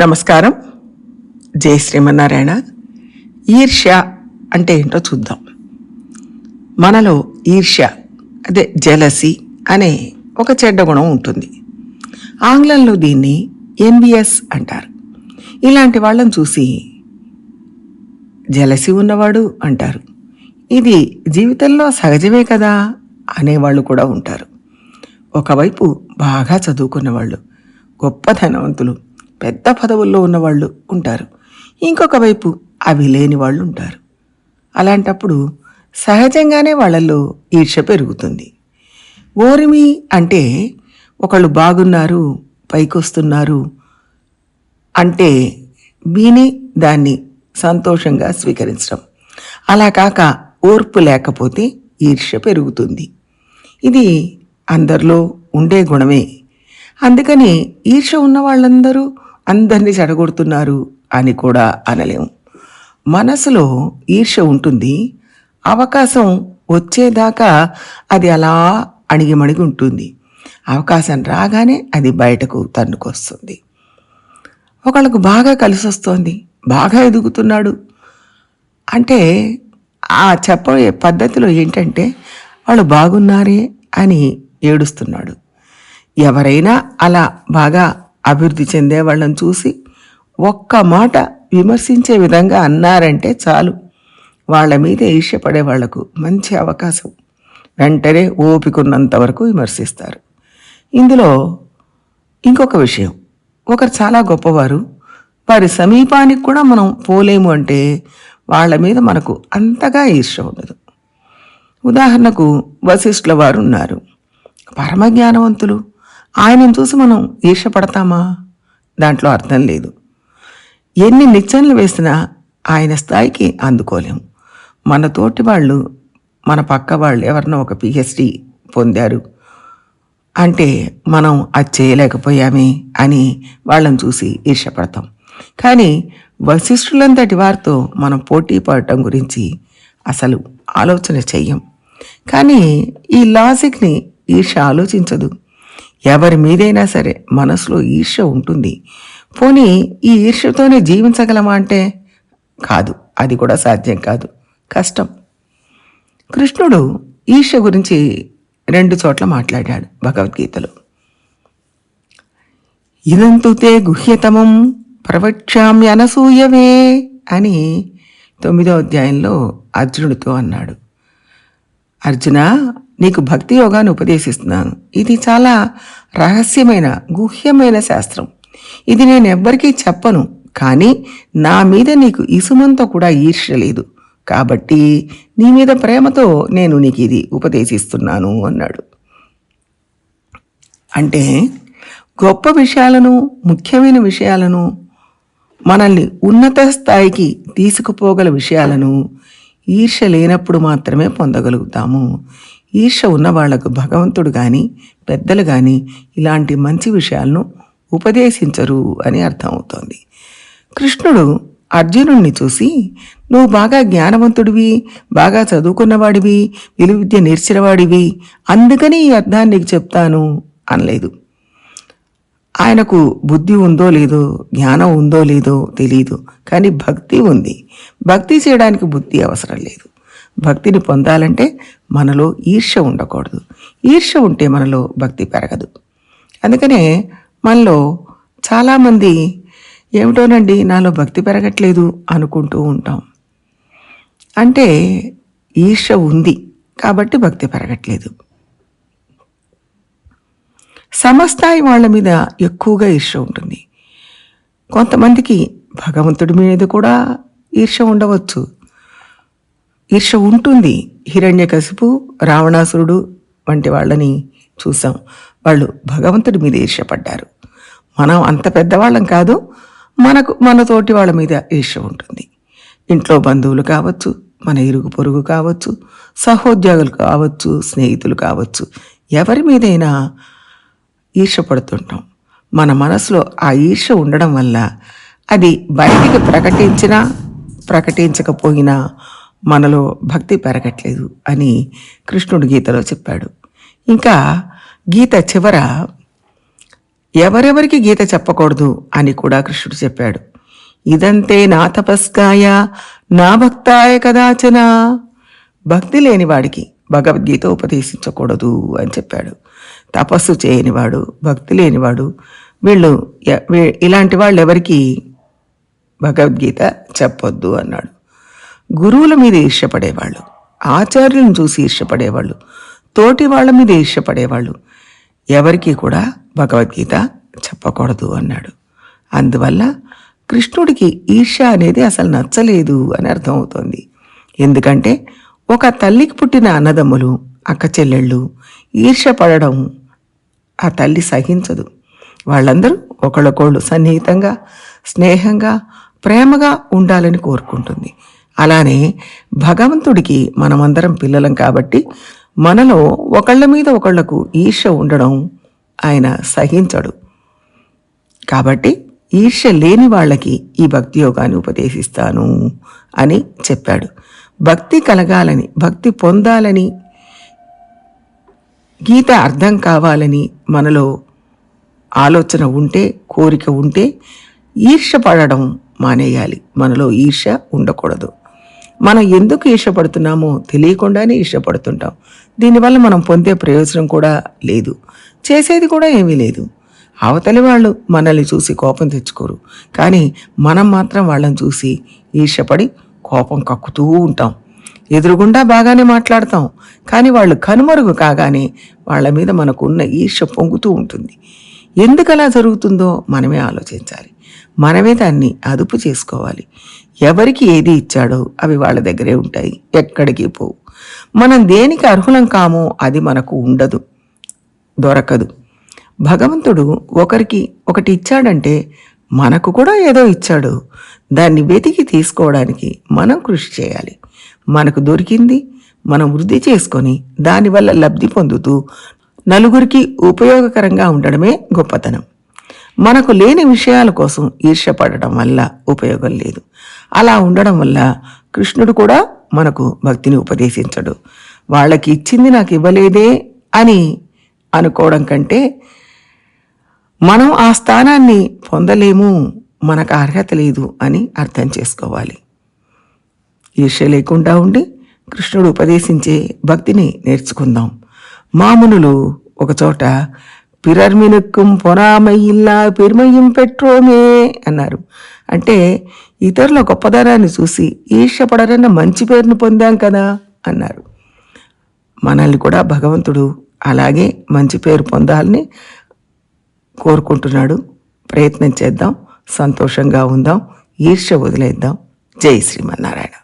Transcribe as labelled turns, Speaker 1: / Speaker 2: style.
Speaker 1: నమస్కారం. జై శ్రీమన్నారాయణ. ఈర్ష్య అంటే ఏంటో చూద్దాం. మనలో ఈర్ష్య అదే జలసి అనే ఒక చెడ్డ గుణం ఉంటుంది. ఆంగ్లంలో దీన్ని ఎన్విఎస్ అంటారు. ఇలాంటి వాళ్ళని చూసి జలసి ఉన్నవాడు అంటారు. ఇది జీవితంలో సహజమే కదా అనేవాళ్ళు కూడా ఉంటారు. ఒకవైపు బాగా చదువుకున్న వాళ్ళు గొప్ప ధనవంతులు పెద్ద పదవుల్లో ఉన్నవాళ్ళు ఉంటారు. ఇంకొక వైపు అవి లేని వాళ్ళు ఉంటారు. అలాంటప్పుడు సహజంగానే వాళ్ళల్లో ఈర్ష్య పెరుగుతుంది. ఓరిమి అంటే ఒకళ్ళు బాగున్నారు పైకొస్తున్నారు అంటే విని దాన్ని సంతోషంగా స్వీకరించడం. అలా కాక ఓర్పు లేకపోతే ఈర్ష్య పెరుగుతుంది. ఇది అందరిలో ఉండే గుణమే. అందుకని ఈర్ష ఉన్న వాళ్ళందరూ అందరినీ చెడగొడుతున్నారు అని కూడా అనలేము. మనసులో ఈర్ష్య ఉంటుంది. అవకాశం వచ్చేదాకా అది అలా అణిగిమణిగి ఉంటుంది. అవకాశం రాగానే అది బయటకు తన్నుకొస్తుంది. ఒకళ్ళకు బాగా కలిసి వస్తోంది బాగా ఎదుగుతున్నాడు. అంటే ఆ చెప్పే పద్ధతిలో ఏంటంటే వాళ్ళు బాగున్నారే అని ఏడుస్తున్నాడు. ఎవరైనా అలా బాగా అభివృద్ధి చెందే వాళ్ళని చూసి ఒక్క మాట విమర్శించే విధంగా అన్నారంటే చాలు. వాళ్ళ మీద ఈర్ష్యపడే వాళ్ళకు మంచి అవకాశం. వెంటనే ఓపికన్నంత వరకు విమర్శిస్తారు. ఇందులో ఇంకొక విషయం. ఒకరు చాలా గొప్పవారు. వారి సమీపానికి కూడా మనం పోలేము అంటే వాళ్ళ మీద మనకు అంతగా ఈర్ష ఉండదు. ఉదాహరణకు వశిష్ఠుల వారు ఉన్నారు. పరమజ్ఞానవంతులు. ఆయనను చూసి మనం ఈర్షపడతామా దాంట్లో అర్థం లేదు. ఎన్ని నిచ్చెనలు వేసినా ఆయన స్థాయికి అందుకోలేము మన తోటి వాళ్ళు మన పక్క వాళ్ళు ఎవరినో ఒక పిహెచ్డి పొందారు. అంటే మనం అది చేయలేకపోయామే అని వాళ్ళని చూసి ఈర్షపడతాం కానీ వశిష్ఠులంతటి వారితో మనం పోటీ పడటం గురించి అసలు ఆలోచన చెయ్యం. కానీ ఈ లాజిక్ని ఈర్ష ఆలోచించదు. ఎవరి మీదైనా సరే మనసులో ఈర్ష ఉంటుంది. పోనీ ఈ ఈర్షతోనే జీవించగలమా అంటే? కాదు. అది కూడా సాధ్యం కాదు. కష్టం. కృష్ణుడు ఈర్ష గురించి రెండు చోట్ల మాట్లాడాడు భగవద్గీతలో. ఇదంతు తే గుహ్యతమం ప్రవక్ష్యామ్యనసూయవే అని తొమ్మిదో అధ్యాయంలో అర్జునుడితో అన్నాడు. అర్జున నీకు భక్తి యోగాన్ని ఉపదేశిస్తున్నాను. ఇది చాలా రహస్యమైన గుహ్యమైన శాస్త్రం. ఇది నేను ఎవ్వరికీ చెప్పను కానీ నా మీద నీకు ఇసుమంతో కూడా ఈర్ష్య లేదు. కాబట్టి నీ మీద ప్రేమతో నేను నీకు ఇది ఉపదేశిస్తున్నాను అన్నాడు. అంటే గొప్ప విషయాలను ముఖ్యమైన విషయాలను మనల్ని ఉన్నత స్థాయికి తీసుకుపోగల విషయాలను ఈర్ష లేనప్పుడు మాత్రమే పొందగలుగుతాము. ఈర్ష ఉన్న వాళ్ళకు భగవంతుడు కానీ పెద్దలు కానీ ఇలాంటి మంచి విషయాలను ఉపదేశించరు అని అర్థమవుతోంది. కృష్ణుడు అర్జునుణ్ణి చూసి నువ్వు బాగా జ్ఞానవంతుడివి బాగా చదువుకున్నవాడివి విలువిద్య నేర్చినవాడివి అందుకని ఈ అర్థాన్ని నీకు చెప్తాను అనలేదు. ఆయనకు బుద్ధి ఉందో లేదో జ్ఞానం ఉందో లేదో తెలియదు కానీ భక్తి ఉంది. భక్తి చేయడానికి బుద్ధి అవసరం లేదు. భక్తిని పొందాలంటే మనలో ఈర్ష్య ఉండకూడదు. ఈర్ష్య ఉంటే మనలో భక్తి పెరగదు. అందుకనే మనలో చాలామంది ఏమిటోనండి నాలో భక్తి పెరగట్లేదు అనుకుంటూ ఉంటాం. అంటే ఈర్ష్య ఉంది కాబట్టి భక్తి పెరగట్లేదు. సమస్థాయి వాళ్ళ మీద ఎక్కువగా ఈర్ష ఉంటుంది. కొంతమందికి భగవంతుడి మీద కూడా ఈర్ష ఉండవచ్చు. ఈర్ష ఉంటుంది. హిరణ్యకశిపు రావణాసురుడు వంటి వాళ్ళని చూసాం. వాళ్ళు భగవంతుడి మీద ఈర్ష్యపడ్డారు మనం అంత పెద్దవాళ్ళం కాదు. మనకు మన తోటి వాళ్ళ మీద ఈర్ష్య ఉంటుంది. ఇంట్లో బంధువులు కావచ్చు మన ఇరుగు పొరుగు కావచ్చు సహోద్యోగులు కావచ్చు స్నేహితులు కావచ్చు ఎవరి మీదైనా ఈర్షపడుతుంటాం మన మనసులో ఆ ఈర్ష ఉండడం వల్ల అది బయటికి ప్రకటించినా ప్రకటించకపోయినా మనలో భక్తి పెరగట్లేదు అని కృష్ణుడు గీతలో చెప్పాడు. ఇంకా గీత చివర ఎవరెవరికి గీత చెప్పకూడదు అని కూడా కృష్ణుడు చెప్పాడు. ఇదంతే నా తపస్కాయ నా భక్తాయ కదాచన. భక్తి లేనివాడికి భగవద్గీత ఉపదేశించకూడదు అని చెప్పాడు. తపస్సు చేయనివాడు భక్తి లేనివాడు వీళ్ళు ఇలాంటి వాళ్ళు ఎవరికి భగవద్గీత చెప్పొద్దు అన్నాడు. గురువుల మీద ఈర్ష్యపడేవాళ్ళు ఆచార్యులను చూసి ఈర్ష్యపడేవాళ్ళు తోటి వాళ్ళ మీద ఈర్ష్యపడేవాళ్ళు. ఎవరికీ కూడా భగవద్గీత చెప్పకూడదు అన్నాడు. అందువల్ల కృష్ణుడికి ఈర్ష్య అనేది అసలు నచ్చలేదు అని అర్థమవుతోంది. ఎందుకంటే ఒక తల్లికి పుట్టిన అన్నదమ్ములు అక్క చెల్లెళ్ళు ఈర్ష్య పడడం ఆ తల్లి సహించదు. వాళ్ళందరూ ఒకళ్ళొకళ్ళు సన్నిహితంగా స్నేహంగా ప్రేమగా ఉండాలని కోరుకుంటుంది. అలానే భగవంతుడికి మనమందరం పిల్లలం కాబట్టి మనలో ఒకళ్ళ మీద ఒకళ్ళకు ఈర్ష్య ఉండడం ఆయన సహించడు. కాబట్టి ఈర్ష్య లేని వాళ్ళకి ఈ భక్తి యోగాన్ని ఉపదేశిస్తాను అని చెప్పాడు. భక్తి కలగాలని భక్తి పొందాలని గీత అర్థం కావాలని మనలో ఆలోచన ఉంటే కోరిక ఉంటే ఈర్ష్య పడడం మానేయాలి. మనలో ఈర్ష్య ఉండకూడదు. మనం ఎందుకు ఇష్టపడుతున్నామో తెలియకుండానే ఇష్టపడుతుంటాం దీనివల్ల మనం పొందే ప్రయోజనం కూడా లేదు. చేసేది కూడా ఏమీ లేదు. అవతలి వాళ్ళు మనల్ని చూసి కోపం తెచ్చుకోరు. కానీ మనం మాత్రం వాళ్ళని చూసి ఈర్షపడి కోపం కక్కుతూ ఉంటాం. ఎదురుగుండా బాగానే మాట్లాడతాం. కానీ వాళ్ళు కనుమరుగు కాగానే వాళ్ళ మీద మనకున్న ఈర్ష పొంగుతూ ఉంటుంది. ఎందుకు అలా జరుగుతుందో మనమే ఆలోచించాలి. మనమే దాన్ని అదుపు చేసుకోవాలి. ఎవరికి ఏది ఇచ్చాడో అవి వాళ్ళ దగ్గరే ఉంటాయి. ఎక్కడికి పోవు మనం దేనికి అర్హులం కామో అది మనకు ఉండదు. దొరకదు. భగవంతుడు ఒకరికి ఒకటి ఇచ్చాడంటే మనకు కూడా ఏదో ఇచ్చాడు. దాన్ని వెతికి తీసుకోవడానికి మనం కృషి చేయాలి. మనకు దొరికింది మనం వృద్ధి చేసుకొని దానివల్ల లబ్ధి పొందుతూ నలుగురికి ఉపయోగకరంగా ఉండడమే గొప్పతనం. మనకు లేని విషయాల కోసం ఈర్ష్యపడటం వల్ల ఉపయోగం లేదు. అలా ఉండడం వల్ల కృష్ణుడు కూడా మనకు భక్తిని ఉపదేశించడు. వాళ్ళకి ఇచ్చింది నాకు ఇవ్వలేదే అని అనుకోవడం కంటే మనం ఆ స్థానాన్ని పొందలేము మనకు అర్హత లేదు అని అర్థం చేసుకోవాలి. ఈర్ష్య లేకుండా ఉండి కృష్ణుడు ఉపదేశించే భక్తిని నేర్చుకుందాం. మామునులు ఒకచోట పిరర్మినుக்கும் పొరామై ఇల్లా పెరుమయ్యం పెట్రోమే అన్నారు అంటే ఇతరుల గొప్పదనాన్ని చూసి ఈర్ష్యపడరన్న మంచి పేరును పొందాం కదా అన్నారు. మనల్ని కూడా భగవంతుడు అలాగే మంచి పేరు పొందాలని కోరుకుంటున్నాడు. ప్రయత్నం చేద్దాం సంతోషంగా ఉందాం ఈర్ష్య వదిలేద్దాం. జై శ్రీమన్నారాయణ.